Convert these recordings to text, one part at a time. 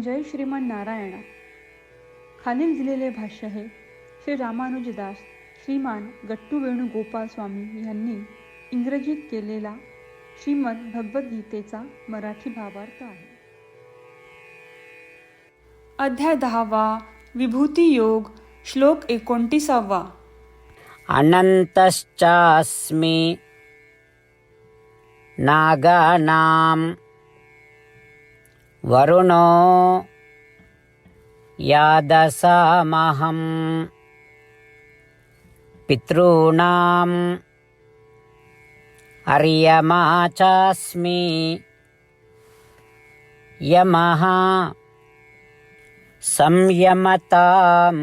जय श्रीमन नारायणा. खालील दिलेले भाष्य हे श्री रामानुजदास श्रीमान गट्टू वेणुगोपाल स्वामी यांनी इंग्रजीत केलेला श्रीमद भगवद्गीतेचा मराठी भावार्थ आहे. अध्याय दहावा विभूती योग श्लोक एकोणतीसावा. अनन्तश्चास्मि नागानां वरुणो यादसामहं पितॄणाम् अर्यमा चास्मि यमः संयमताम्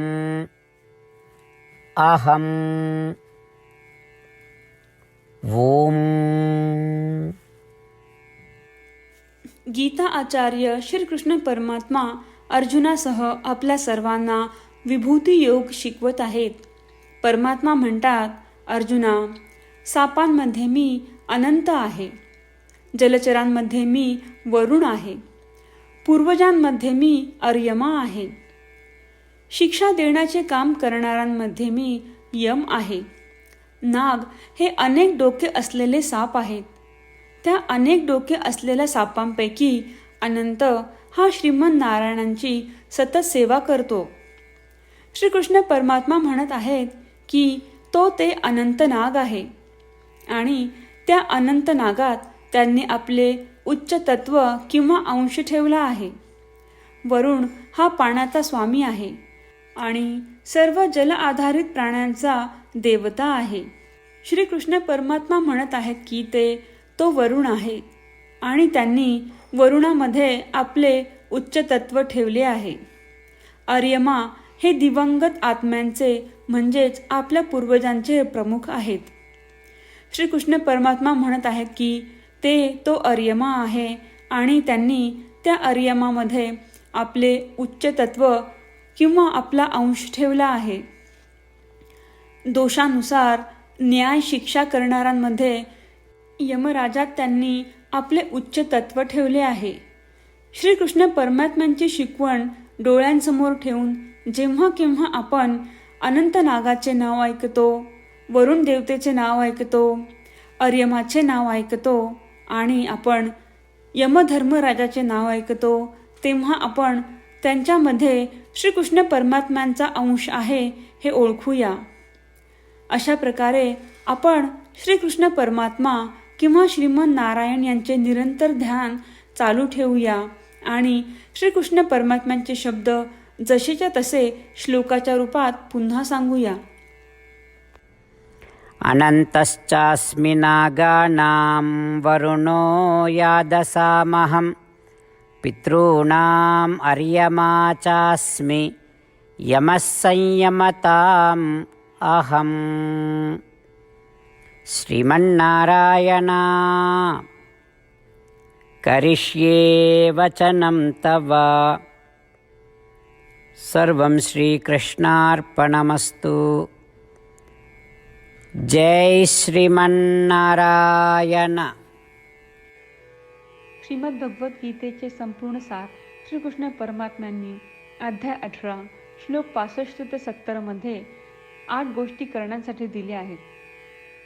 अहम् ॐ गीता आचार्य श्रीकृष्ण परमात्मा अर्जुनासह आपल्या सर्वांना विभूती योग शिकवत आहेत. परमात्मा म्हणतात अर्जुना सापांमध्ये मी अनंत आहे. जलचरांमध्ये मी वरुण आहे. पूर्वजांमध्ये मी अर्यमा आहे. शिक्षा देण्याचे काम करणाऱ्यांमध्ये मी यम आहे. नाग हे अनेक डोके असलेले साप आहेत. त्या अनेक डोके असलेल्या सापांपैकी अनंत हा श्रीमन नारायणांची सतत सेवा करतो. श्रीकृष्ण परमात्मा म्हणत आहेत की तो ते अनंत नाग आहे. आणि त्या अनंत नागात त्यांनी आपले उच्च तत्व किंवा अंश ठेवला आहे. वरुण हा पाण्याचा स्वामी आहे आणि सर्व जल आधारित प्राण्यांचा देवता आहे. श्रीकृष्ण परमात्मा म्हणत आहेत की ते तो वरुण आहे आणि त्यांनी वरुणामध्ये आपले उच्च तत्व ठेवले आहे. आर्यमा हे दिवंगत आत्म्यांचे म्हणजेच आपल्या पूर्वजांचे प्रमुख आहेत. श्रीकृष्ण परमात्मा म्हणत आहेत की ते तो अर्यमा आहे आणि त्यांनी त्या अर्यमामध्ये आपले उच्च तत्व किंवा आपला अंश ठेवला आहे. दोषानुसार न्याय शिक्षा करणाऱ्यांमध्ये यमराजात त्यांनी आपले उच्च तत्व ठेवले आहे. श्रीकृष्ण परमात्म्यांची शिकवण डोळ्यांसमोर ठेवून जेव्हा केव्हा आपण अनंत नागाचे नाव ऐकतो वरुण देवतेचे नाव ऐकतो अर्यमाचे नाव ऐकतो आणि आपण यमधर्मराजाचे नाव ऐकतो तेव्हा आपण त्यांच्यामध्ये श्रीकृष्ण परमात्म्यांचा अंश आहे हे ओळखूया. अशा प्रकारे आपण श्रीकृष्ण परमात्मा किंवा श्रीमन नारायण यांचे निरंतर ध्यान चालू ठेवूया. आणि श्रीकृष्ण परमात्म्यांचे शब्द जसेच्या तसे श्लोकाच्या रूपात पुन्हा सांगूया. अनन्तश्चास्मि नागानां वरुणो यादसामहं पितॄणाम् अर्यमा चास्मि यमः संयमताम् अहम्। श्रीमन्नारायणा। करिष्ये वचनं तव। सर्वं श्रीकृष्णार्पणमस्तु। जय श्रीमन्नारायण। श्रीमद भगवद्गीतेचे संपूर्ण सार श्रीकृष्ण परमात्म्यांनी अध्याय अठरा श्लोक पासष्ट ते सत्तरमध्ये आठ गोष्टी करण्यासाठी दिल्या आहेत.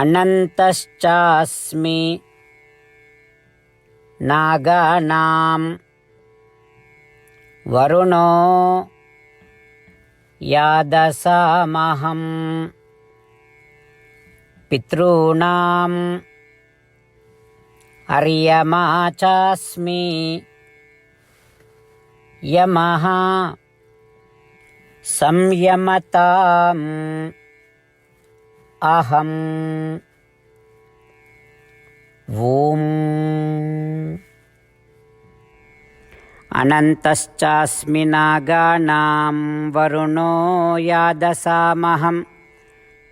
अनन्तश्चास्मि नागानां वरुणो यादसामहं पितॄणाम् अर्यमा चास्मि यमः संयमताम् अहम् ॐ अनन्तश्चास्मि नागानां वरुणो यादसामहं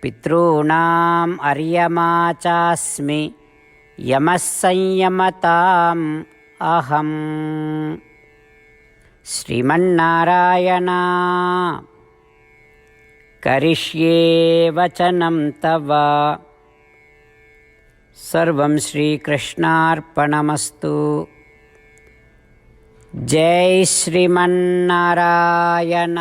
पितॄणाम् अर्यमा चास्मि यमः संयमताम् अहम् श्रीमन्नारायणा करिष्ये वचनं तव। सर्वं श्रीकृष्णार्पणमस्तु। जय श्रीमन्नारायण